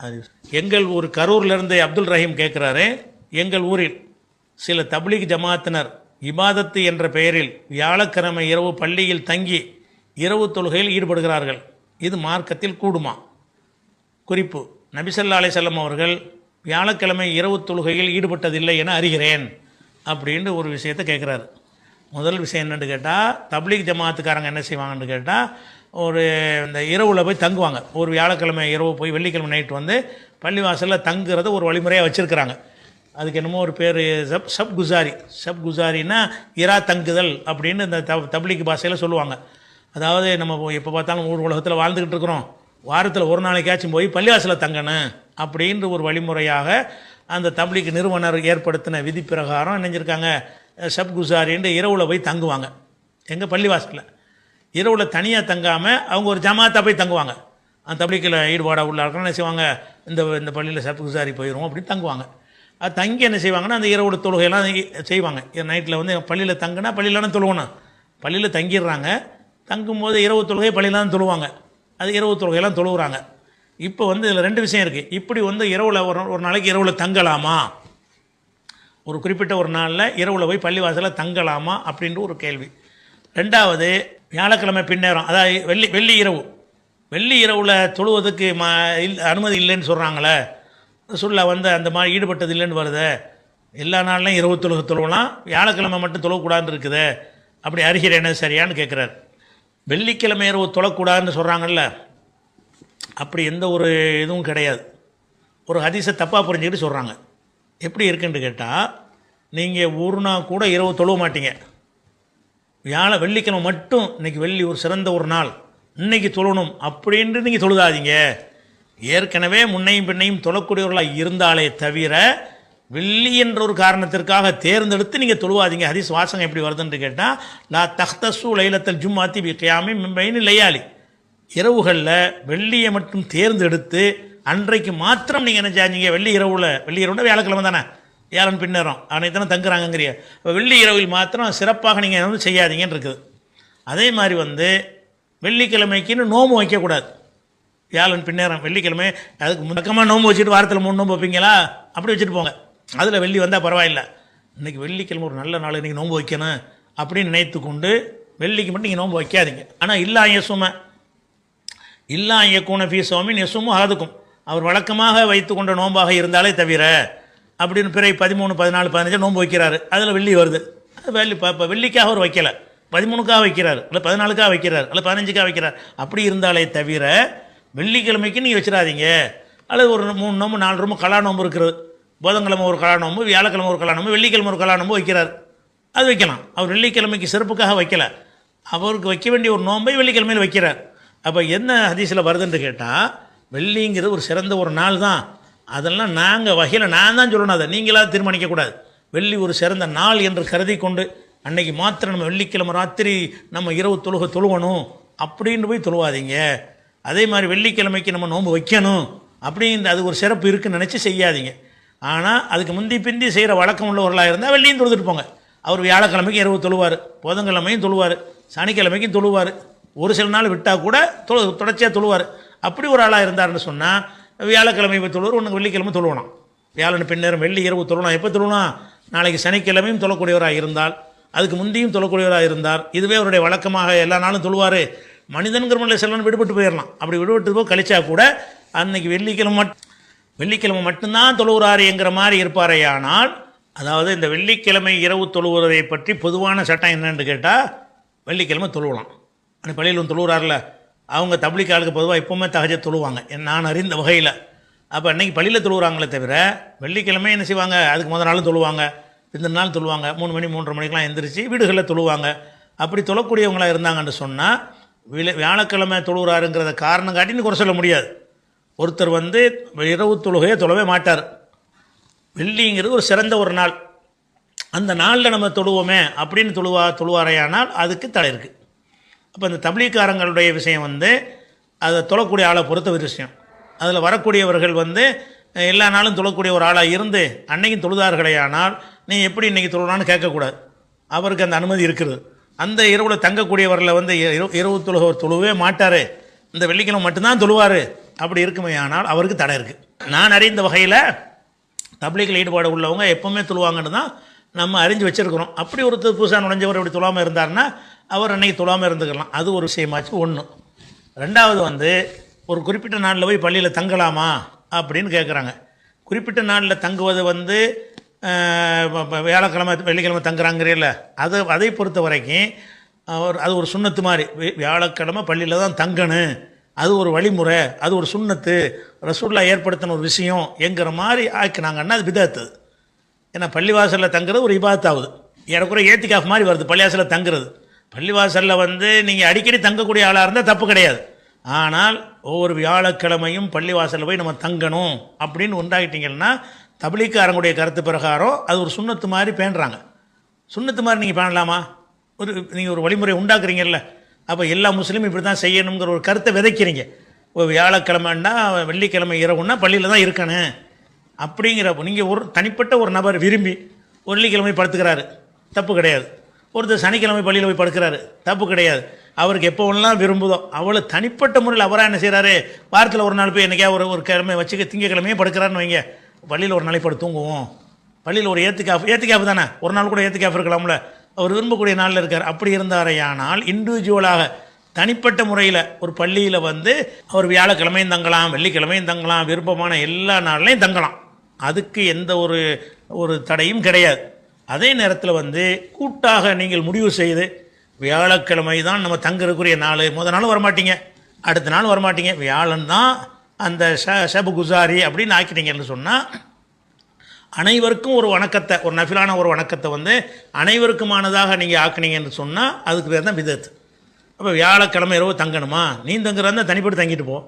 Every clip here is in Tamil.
அது எங்கள் ஊர் கரூர்லேருந்து அப்துல் ரஹீம் கேட்குறாரு எங்கள் ஊரில் சில தப்லீக் ஜமாத்தினர் இபாதத்து என்ற பெயரில் வியாழக்கிழமை இரவு பள்ளியில் தங்கி இரவு தொழுகையில் ஈடுபடுகிறார்கள். இது மார்க்கத்தில் கூடுமா? குறிப்பு நபிசல்லா அலிசல்லம் அவர்கள் வியாழக்கிழமை இரவு தொழுகையில் ஈடுபட்டதில்லை என அறிகிறேன் அப்படின்ட்டு ஒரு விஷயத்தை கேட்குறாரு முதல் விஷயம் என்னென்னு கேட்டால் தப்லீக் ஜமாத்துக்காரங்க என்ன செய்வாங்கன்னு கேட்டால் ஒரு இந்த இரவில் போய் தங்குவாங்க. ஒரு வியாழக்கிழமை இரவு போய் வெள்ளிக்கிழமை நைட் வந்து பள்ளிவாசலில் தங்குறத ஒரு வழிமுறையாக வச்சுருக்கிறாங்க. அதுக்கு என்னமோ ஒரு பேர் சப் சப் குசாரி. சப் குசாரின்னா இரா தங்குதல் அப்படின்னு இந்த த தப்லீக் பாஷையில் சொல்லுவாங்க. அதாவது நம்ம எப்போ பார்த்தாலும் ஊர் உலகத்தில் வாழ்ந்துக்கிட்டு இருக்கிறோம். வாரத்தில் ஒரு நாளைக்காச்சும் போய் பள்ளிவாசலில் தங்கணும் அப்படின்ற ஒரு வழிமுறையாக அந்த தப்லீக் நிறுவனர் ஏற்படுத்தின விதி பிரகாரம் நினைஞ்சிருக்காங்க சப் குசாரின்ட்டு இரவில் போய் தங்குவாங்க. எங்கள் பள்ளிவாசலில். இரவில் தனியாக தங்காமல் அவங்க ஒரு ஜமாத்தாக போய் தங்குவாங்க. அந்த தப்லீக்கில் ஈடுபாடாக உள்ள ஆட்கள் என்ன செய்வாங்க? இந்த இந்த பள்ளியில் சப் போயிடும் அப்படின்னு தங்குவாங்க. அது தங்கி என்ன செய்வாங்கன்னா அந்த இரவு தொழுகையெல்லாம் செய்வாங்க. நைட்டில் வந்து பள்ளியில் தங்குனா பள்ளியிலான தொழுகணும். பள்ளியில் தங்கிடுறாங்க. தங்கும்போது இரவு தொழுகை பள்ளியில் தான் தொழுவாங்க. அது இரவு தொழுகையெல்லாம் தொழுகிறாங்க இப்போ வந்து இதில் ரெண்டு விஷயம் இருக்குது இப்படி வந்து இரவில் ஒரு ஒரு நாளைக்கு இரவில் தங்கலாமா? ஒரு குறிப்பிட்ட ஒரு நாளில் இரவில் போய் பள்ளிவாசலில் தங்கலாமா? அப்படின்ற ஒரு கேள்வி. ரெண்டாவது வியாழக்கிழமை பின்னேரம் அதாவது வெள்ளி வெள்ளி இரவு. வெள்ளி இரவில் தொழுவதுக்கு ம இல் அனுமதி இல்லைன்னு சொல்கிறாங்களே சொல்ல வந்து அந்த மாதிரி ஈடுபட்டது இல்லைன்னு வருது. எல்லா நாள்லையும் இரவு தொழுக தொழுவலாம் வியாழக்கிழமை மட்டும் தொழக்கூடாதுன்னு இருக்குது. அப்படி அறிகிறேன்னு சரியான்னு கேட்குறாரு வெள்ளிக்கிழமை இரவு தொழக்கூடாதுன்னு சொல்கிறாங்கல்ல அப்படி எந்த ஒரு இதுவும் கிடையாது. ஒரு ஹதீஸை தப்பாக புரிஞ்சுக்கிட்டு சொல்கிறாங்க எப்படி இருக்குன்னு கேட்டால் நீங்கள் ஊர்னா கூட இரவு தொழுவ மாட்டீங்க. வியாழ வெள்ளிக்கிழமை மட்டும் இன்னைக்கு வெள்ளி ஒரு சிறந்த ஒரு நாள். இன்னைக்கு தொழணும் அப்படின்ட்டு நீங்கள் தொழுதாதீங்க. ஏற்கனவே முன்னையும் பின்னையும் தொழக்கூடியவர்களாக இருந்தாலே தவிர வெள்ளி என்ற ஒரு காரணத்திற்காக தேர்ந்தெடுத்து நீங்கள் தொழுவாதீங்க. ஹதீஸ் வாசகம் எப்படி வருதுன்னு கேட்டால் லா தஹ்தசு லைலத்தல் ஜும்மாத்தி பி கியாமி மிம்பைன்னு லையாளி இரவுகளில் வெள்ளியை மட்டும் தேர்ந்தெடுத்து அன்றைக்கு மாத்திரம் நீங்கள் என்ன செஞ்சீங்க வெள்ளி இரவில் வெள்ளி இரவுல வியாழக்கிழமை தானே. ஏழன் பின்னரும். அன்னைக்கு தானே தங்குறாங்கங்கிறிய. இப்போ வெள்ளி இரவில் மாத்திரம் சிறப்பாக நீங்கள் வந்து செய்யாதீங்கன்னு இருக்குது. அதே மாதிரி வந்து வெள்ளிக்கிழமைக்குன்னு நோம்பு வைக்கக்கூடாது. வியாழன் பின்னேரம் வெள்ளிக்கிழமை அதுக்கு முடக்கமாக நோம்பு வச்சுட்டு வாரத்தில் மூணு நோம்பு வைப்பீங்களா? அப்படி வச்சுட்டு போங்க. அதில் வெள்ளி வந்தால் பரவாயில்ல. இன்றைக்கி வெள்ளிக்கிழமை ஒரு நல்ல நாள் இன்றைக்கி நோன்பு வைக்கணும் அப்படின்னு நினைத்து கொண்டு வெள்ளிக்கு மட்டும் நீங்கள் நோன்பு வைக்காதீங்க. ஆனால் இல்லா யசுமை இல்லா இயக்கூன ஃபீ சோமின் எசுமும் ஆதுக்கும் அவர் வழக்கமாக வைத்து கொண்ட நோன்பாக இருந்தாலே தவிர அப்படின்னு பிறகு பதிமூணு பதினாலு பதினஞ்சு நோன்பு வைக்கிறாரு. அதில் வெள்ளி வருது. அது வெள்ளி இப்போ வெள்ளிக்காக அவர் வைக்கல. பதிமூணுக்காக வைக்கிறார். இல்லை பதினாலுக்காக வைக்கிறார். இல்லை பதினஞ்சுக்காக வைக்கிறார். அப்படி இருந்தாலே தவிர வெள்ளிக்கிழமைக்கு நீங்கள் வச்சிடாதீங்க. அல்லது ஒரு மூணு நோம்பு நாலு நோம்பு கலா நோம்பு இருக்கிறது புதன்கிழமை ஒரு கலா நோம்பு வியாழக்கிழமை ஒரு கலா நோம்பு வெள்ளிக்கிழமை ஒரு கலா நோம்பு வைக்கிறார். அது வைக்கலாம். அவர் வெள்ளிக்கிழமைக்கு சிறப்புக்காக வைக்கல. அவருக்கு வைக்க வேண்டிய ஒரு நோன்பை வெள்ளிக்கிழமையில் வைக்கிறார். அப்போ என்ன ஹதீஸில் வருதுன்னு கேட்டால் வெள்ளிங்கிறது ஒரு சிறந்த ஒரு நாள் தான் அதெல்லாம் நாங்கள் வகையில் நான் தான் சொல்லணும் அதை. நீங்களாவது தீர்மானிக்கக்கூடாது. வெள்ளி ஒரு சிறந்த நாள் என்று கருதி கொண்டு அன்னைக்கு மாத்திரம் நம்ம வெள்ளிக்கிழமை ராத்திரி நம்ம இரவு தொழுக தொழுகணும் அப்படின்னு போய் தொழுவாதீங்க. அதே மாதிரி வெள்ளிக்கிழமைக்கு நம்ம நோன்பு வைக்கணும் அப்படின்னு அது ஒரு சிறப்பு இருக்குன்னு நினச்சி செய்யாதீங்க. ஆனால் அதுக்கு முந்தி பிந்தி செய்கிற வழக்கம் உள்ளவர்களாக இருந்தால் வெள்ளியும் தொழுதுட்டு போங்க. அவர் வியாழக்கிழமைக்கும் இரவு தொழுவார் புதன்கிழமையும் தொழுவார் சனிக்கிழமைக்கும் தொழுவார். ஒரு சில நாள் விட்டால் கூட தொழு தொடர்ச்சியாக தொழுவார். அப்படி ஒரு ஆளாக இருந்தாருன்னு சொன்னால் வியாழக்கிழமை இப்போ தொழுவார் ஒன்று வெள்ளிக்கிழமை தொழுவணும் வியாழன் பின்னேரம் வெள்ளி இரவு தொழணும் எப்போ தொழணும் நாளைக்கு சனிக்கிழமையும் தொழக்கூடியவராக இருந்தால் அதுக்கு முந்தியும் தொழக்கூடியவராக இருந்தார். இதுவே அவருடைய வழக்கமாக எல்லா நாளும் தொழுவார். மனிதன்கிற முறையில் செல்வன் விடுபட்டு போயிடலாம் அப்படி விடுபட்டு போய் கழிச்சா கூட அன்னைக்கு வெள்ளிக்கிழமை மட் வெள்ளிக்கிழமை மட்டும்தான் தொழுகிறாருங்கிற மாதிரி இருப்பாரேயானால் அதாவது இந்த வெள்ளிக்கிழமை இரவு தொழுவதை பற்றி பொதுவான சட்டம் என்னன்னு கேட்டால் வெள்ளிக்கிழமை தொழுவலாம். அந்த பள்ளியில் ஒன்று தொழுகிறார்ல அவங்க தப்ளிக் ஆளுக்கு பொதுவாக எப்போவுமே தகஜ தொழுவாங்க. என் நான் அறிந்த வகையில். அப்போ அன்னைக்கு பள்ளியில் தொழுகிறாங்களே தவிர வெள்ளிக்கிழமை என்ன செய்வாங்க? அதுக்கு முதல் நாளும் தொழுவாங்க. இந்த நாள் தொழுவாங்க. மூணு மணி மூன்றரை மணிக்கெலாம் எந்திரிச்சு வீடுகளில் தொழுவாங்க. அப்படி தொழக்கூடியவங்களாக இருந்தாங்கன்னு சொன்னால் வில வியாழக்கிழமை தொழுகிறாருங்கிறத காரணம் காட்டின்னு குறை சொல்ல முடியாது. ஒருத்தர் வந்து இரவு தொழுகையை தொழவே மாட்டார். வெள்ளிங்கிறது ஒரு சிறந்த ஒரு நாள். அந்த நாளில் நம்ம தொழுவோமே அப்படின்னு தொழுவா தொழுவாரையானால் அதுக்கு தடை இருக்குது அப்போ இந்த தப்லீக்காரங்களுடைய விஷயம் வந்து அதை தொழக்கூடிய ஆளை பொறுத்த ஒரு விஷயம். அதில் வரக்கூடியவர்கள் வந்து எல்லா நாளும் தொழக்கூடிய ஒரு ஆளாக இருந்து அன்னைக்கும் தொழுதார்களே ஆனால் நீ எப்படி இன்றைக்கி தொழுறான்னு கேட்கக்கூடாது. அவருக்கு அந்த அனுமதி இருக்குது. அந்த இரவில் தங்கக்கூடியவரில் வந்து இரவு இரவு தொழுகவர் தொழுவே மாட்டார். இந்த வெள்ளிக்கிழமை மட்டும்தான் தொழுவார். அப்படி இருக்குமே ஆனால் அவருக்கு தடை இருக்குது நான் அறிந்த வகையில் தப்லீகில் ஈடுபாடு உள்ளவங்க எப்போவுமே துழுவாங்கன்னு தான் நம்ம அறிஞ்சு வச்சுருக்கிறோம். அப்படி ஒருத்தர் புதுசாக நுழைஞ்சவர் இப்படி தொழாமல் இருந்தார்னா அவர் அன்னைக்கு தொழாமல் இருந்துக்கலாம். அது ஒரு விஷயமாச்சு. ஒன்று ரெண்டாவது வந்து ஒரு குறிப்பிட்ட நாளில் போய் பள்ளியில் தங்கலாமா? அப்படின்னு கேட்குறாங்க குறிப்பிட்ட நாளில் தங்குவது வந்து வியாழக்கிழமை வெள்ளிக்கிழமை தங்குறாங்கிறீல்ல. அதை அதை பொறுத்த வரைக்கும் ஒரு அது ஒரு சுண்ணத்து மாதிரி. வியாழக்கிழமை பள்ளியில் தான் தங்கணும். அது ஒரு வழிமுறை. அது ஒரு சுண்ணத்து. ரசூல்லா ஏற்படுத்தின ஒரு விஷயம் என்கிற மாதிரி ஆக்கினாங்கன்னா அது விதத்து ஏன்னா பள்ளிவாசலில் தங்குறது ஒரு இபாத்தாகுது ஏறக்குறைய ஏத்திக்காஃப் மாதிரி வருது. பள்ளிவாசலில் தங்குறது. பள்ளிவாசலில் வந்து நீங்கள் அடிக்கடி தங்கக்கூடிய ஆளாக இருந்தால் தப்பு கிடையாது. ஆனால் ஒவ்வொரு வியாழக்கிழமையும் பள்ளிவாசலில் போய் நம்ம தங்கணும் அப்படின்னு உண்டாகிட்டீங்கன்னா தபிலிக்காரங்களுடைய கருத்து பிரகாரம் அது ஒரு சுண்ணத்து மாதிரி பேணுறாங்க சுண்ணத்து மாதிரி நீங்கள் பண்ணலாமா ஒரு நீங்கள் ஒரு வழிமுறை உண்டாக்குறீங்கல்ல. அப்போ எல்லா முஸ்லீமும் இப்படி தான் செய்யணுங்கிற ஒரு கருத்தை விதைக்கிறீங்க. இப்போ வியாழக்கிழமைன்னா வெள்ளிக்கிழமை இரவுன்னா பள்ளியில் தான் இருக்கணும் அப்படிங்கிறப்போ நீங்கள் ஒரு தனிப்பட்ட ஒரு நபர் விரும்பி வெள்ளிக்கிழமை படுத்துக்கிறாரு. தப்பு கிடையாது. ஒருத்தர் சனிக்கிழமை பள்ளியில் போய் படுக்கிறாரு. தப்பு கிடையாது. அவருக்கு எப்போ எப்போவெல்லாம் விரும்புதோ அவ்வளோ தனிப்பட்ட முறையில் அவராக என்ன செய்கிறாரு வாரத்தில் ஒரு நாள் போய் என்னைக்கா ஒரு ஒரு கிழமை வச்சுக்க திங்கக்கிழமையே படுக்கிறாருன்னு வைங்க. பள்ளியில் ஒரு நாளைக்கு படு தூங்குவோம். பள்ளியில் ஒரு ஏத்துக்காஃப் ஏத்துக்காஃப் தானே? ஒரு நாள் கூட ஏத்துக்காஃப் இருக்கலாம்ல. அவர் விரும்பக்கூடிய நாளில் இருக்கார். அப்படி இருந்தாரையானால் இண்டிவிஜுவலாக தனிப்பட்ட முறையில் ஒரு பள்ளியில் வந்து அவர் வியாழக்கிழமையும் தங்கலாம் வெள்ளிக்கிழமையும் தங்கலாம் விருப்பமான எல்லா நாள்லையும் தங்கலாம். அதுக்கு எந்த ஒரு ஒரு தடையும் கிடையாது. அதே நேரத்தில் வந்து கூட்டாக நீங்கள் முடிவு செய்து வியாழக்கிழமை தான் நம்ம தங்குறதுக்குரிய நாள். முத நாள் வரமாட்டீங்க. அடுத்த நாள் வரமாட்டீங்க. வியாழன் தான் அந்த ஷ ஷபு குசாரி அப்படின்னு ஆக்கிட்டீங்கன்னு சொன்னால் அனைவருக்கும் ஒரு வணக்கத்தை ஒரு நஃபிலான ஒரு வணக்கத்தை வந்து அனைவருக்குமானதாக நீங்கள் ஆக்குனீங்கன்னு சொன்னால் அதுக்கு பேர் தான் விதத்து அப்போ வியாழக்கிழமை இரவு தங்கணுமா? நீ தங்குறதா தனிப்பட்டு தங்கிட்டு போ.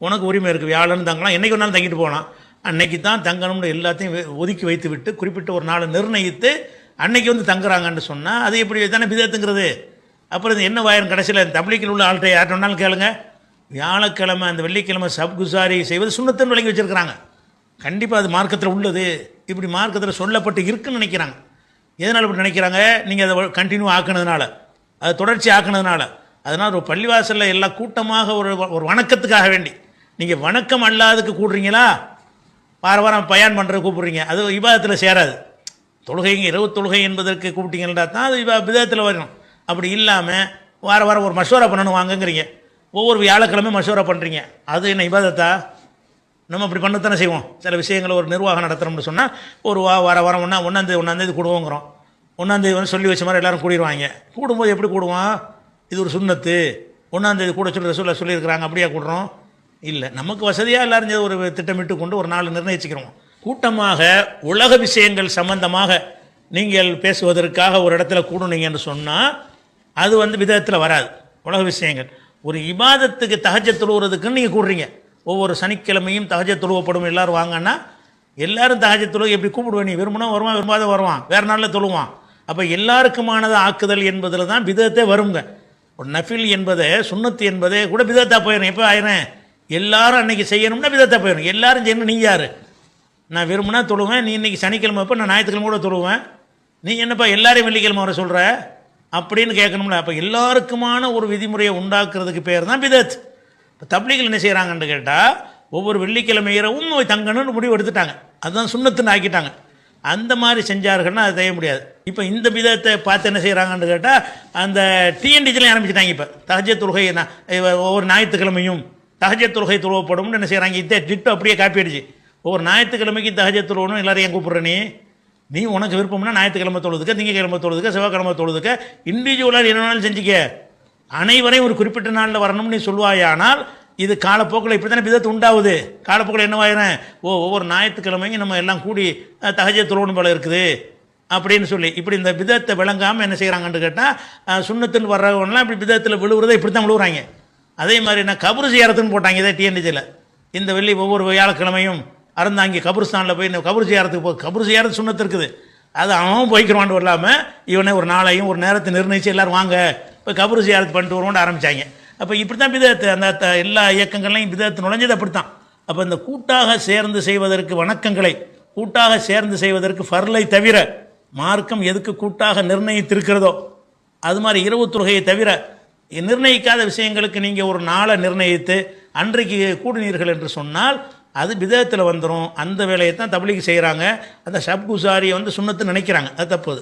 உனக்கு உரிமை இருக்குது வியாழன் தங்கலாம். என்னைக்கு ஒரு நாள் தங்கிட்டு போகலாம். அன்னைக்கு தான் தங்கணும்னு எல்லாத்தையும் ஒதுக்கி வைத்து விட்டு குறிப்பிட்ட ஒரு நாளை நிர்ணயித்து அன்னைக்கு வந்து தங்குறாங்கன்னு சொன்னால் அது எப்படி தானே விதத்துங்கிறது? அப்புறம் இது என்ன வாயிரம் கடைசியில் தப்லீக்கில் உள்ள ஆள்கிட்ட யார்ட்ட கேளுங்க. வியாழக்கிழமை அந்த வெள்ளிக்கிழமை சப் குசாரி செய்வது சுண்ணத்துன்னு விளங்கி வச்சுருக்கிறாங்க. கண்டிப்பாக அது மார்க்கத்தில் உள்ளது. இப்படி மார்க்கத்தில் சொல்லப்பட்டு இருக்குன்னு நினைக்கிறாங்க. எதனால் இப்படி நினைக்கிறாங்க? நீங்கள் அதை கண்டினியூ ஆக்குனதுனால. அதை தொடர்ச்சி ஆக்குனதுனால. அதனால் ஒரு பள்ளிவாசலில் எல்லாம் கூட்டமாக ஒரு ஒரு வணக்கத்துக்காக வேண்டி. நீங்கள் வணக்கம் அல்லாதுக்கு கூடுறீங்களா? வார வாரம் பயன் பண்ணுறது கூப்பிட்றீங்க. அது விவாதத்தில் சேராது. தொழுகைங்க இரவு தொழுகை என்பதற்கு கூப்பிட்டீங்கன்னா தான் அது விவா விதத்தில் வரணும் அப்படி இல்லாமல் வார வாரம் ஒரு மசோரா பண்ணணும் வாங்கங்கிறீங்க. ஒவ்வொரு வியாழக்கிழமை மசோரா பண்ணுறீங்க அது என்ன இபாதத்தா? நம்ம அப்படி பண்ணத்தானே செய்வோம். சில விஷயங்களை ஒரு நிர்வாகம் நடத்துகிறோம்னு சொன்னால் ஒரு வா வார வாரம் ஒன்றா ஒன்றாந்தேதி ஒன்றாந்தேதி கூடுவோங்கிறோம். ஒன்றாந்தேதி வந்து சொல்லி வச்ச மாதிரி எல்லோரும் கூடிடுவாங்க கூடும்போது எப்படி கூடுவோம்? இது ஒரு சுண்ணத்து. ஒன்றாந்தேதி கூட சொல்லி சொல்ல சொல்லியிருக்கிறாங்க அப்படியே கூடுறோம்? இல்லை நமக்கு வசதியாக எல்லாரும் ஒரு திட்டமிட்டு கொண்டு ஒரு நாள் நிர்ணயிச்சுக்கிறோம். கூட்டமாக உலக விஷயங்கள் சம்பந்தமாக நீங்கள் பேசுவதற்காக ஒரு இடத்துல கூடுனீங்கன்னு சொன்னால் அது வந்து விதத்தில் வராது. உலக விஷயங்கள். ஒரு இபாதத்துக்கு தகஜ தொழுவுறதுக்குன்னு நீங்கள் கூடுறீங்க. ஒவ்வொரு சனிக்கிழமையும் தகஜ தொழுவப்படும். எல்லோரும் வாங்கன்னா எல்லாரும் தகஜ தொழுகை எப்படி கூப்பிடுவேன் நீ? விரும்பினா வருவான் விரும்பாத வருவான். வேறு நாளில் தொழுவான். அப்போ எல்லாருக்குமானதை ஆக்குதல் என்பதில் தான் விதத்தை வருங்க. ஒரு நஃபில் என்பதை சுண்ணத்து என்பதே கூட விதத்தாக போயிடும் எப்போ ஆயிரம் எல்லாரும் அன்னைக்கு செய்யணும்னா விதத்தை போயிடும். எல்லாரும் செய்யணும் நீ யார்? நான் விரும்பினா தொழுவேன் நீ இன்னைக்கு சனிக்கிழமை அப்போ நான் ஞாயிற்றுக்கிழமை கூட தொழுவேன். நீ என்னப்பா எல்லாரையும் வெள்ளிக்கிழமை வர சொல்கிற அப்படின்னு கேட்கணும்ல. அப்போ எல்லாருக்குமான ஒரு விதிமுறையை உண்டாக்குறதுக்கு பேர் தான் பிதத் இப்போ தப்லீகில் என்ன செய்கிறாங்கன்னு கேட்டால் ஒவ்வொரு வெள்ளிக்கிழமை இரவும் தங்கணும்னு முடிவு எடுத்துட்டாங்க. அதுதான் சுண்ணத்துன்னு ஆக்கிட்டாங்க. அந்த மாதிரி செஞ்சார்கள்னா அதை செய்ய முடியாது. இப்போ இந்த விதத்தை பார்த்து என்ன செய்கிறாங்கன்னு கேட்டால் அந்த டிஎன்டிஜிலையும் ஆரம்பிச்சிட்டாங்க இப்போ. தகஜ தொழுகை என்ன ஒவ்வொரு ஞாயிற்றுக்கிழமையும். தகஜ தொழுகை துருவப்படும்னு என்ன செய்கிறாங்க இதே டிட்டு அப்படியே காப்பி அடிச்சு. ஒவ்வொரு ஞாயிற்றுக்கிழமைக்கு தகஜ துருவணும் எல்லாரும் ஏன் கூப்பிட்ற நீ. நீ உனக்கு விருப்பம்னா ஞாயிற்றுக்கிழமை தொழுதுக்க திங்கக்கிழமை தொழுதுக்க செவ்வாய்க்கிழமை தொழுதுக்க இண்டிவிஜுவலாக என்ன வேணாலும் செஞ்சுக்க. அனைவரையும் ஒரு குறிப்பிட்ட நாளில் வரணும்னு நீ சொல்லுவாயானால் இது காலப்போக்கில் இப்படி தானே விதத்து உண்டாகுது காலப்போக்கில் என்னவாயிரம் ஓ ஒவ்வொரு ஞாயிற்றுக்கிழமையும் நம்ம எல்லாம் கூடி தகஜ தொழுவணும் போல இருக்குது. அப்படின்னு சொல்லி இப்படி இந்த விதத்தை விளங்காமல் என்ன செய்கிறாங்கன்னு கேட்டால் சுண்ணத்தில் வர்றவங்கலாம் இப்படி விதத்தில் விழுவுறதை இப்படி தான் விழுவுறாங்க. அதே மாதிரி நான் கபரு சேரத்துன்னு போட்டாங்க இதே டிஎன்டிஜியில் இந்த வெள்ளி ஒவ்வொரு வியாழக்கிழமையும் அறந்தாங்க கபருஸ்தானில் போய் இந்த கபரு ஜியாரத்துக்கு போ கபரு ஜியாரத்து சுண்ணத்து இருக்குது. அது அவன் போய்க்கிறான்னு இல்லாமல் இவனே ஒரு நாளையும் ஒரு நேரத்தை நிர்ணயித்து எல்லோரும் வாங்க இப்போ கபரு ஜியாரத்து பண்ணிட்டு வருவோம்னு ஆரம்பித்தாங்க அப்போ இப்படி தான் விதத்து அந்த த- எல்லா இயக்கங்கள்லையும் விதத்து நுழைஞ்சது அப்படி தான் அப்போ இந்த கூட்டாக சேர்ந்து செய்வதற்கு வணக்கங்களை கூட்டாக சேர்ந்து செய்வதற்கு ஃபர்லை தவிர மார்க்கம் எதுக்கு கூட்டாக நிர்ணயித்திருக்கிறதோ அது மாதிரி இரவு தொழுகையை தவிர நிர்ணயிக்காத விஷயங்களுக்கு நீங்கள் ஒரு நாளை நிர்ணயித்து அன்றைக்கு கூடினீர்கள் என்று சொன்னால் அது விதத்தில் வந்துடும் அந்த வேலையை தான் தபலிக்கு செய்கிறாங்க அந்த ஷப் குசாரியை வந்து சுண்ணத்து நினைக்கிறாங்க. அது தப்பு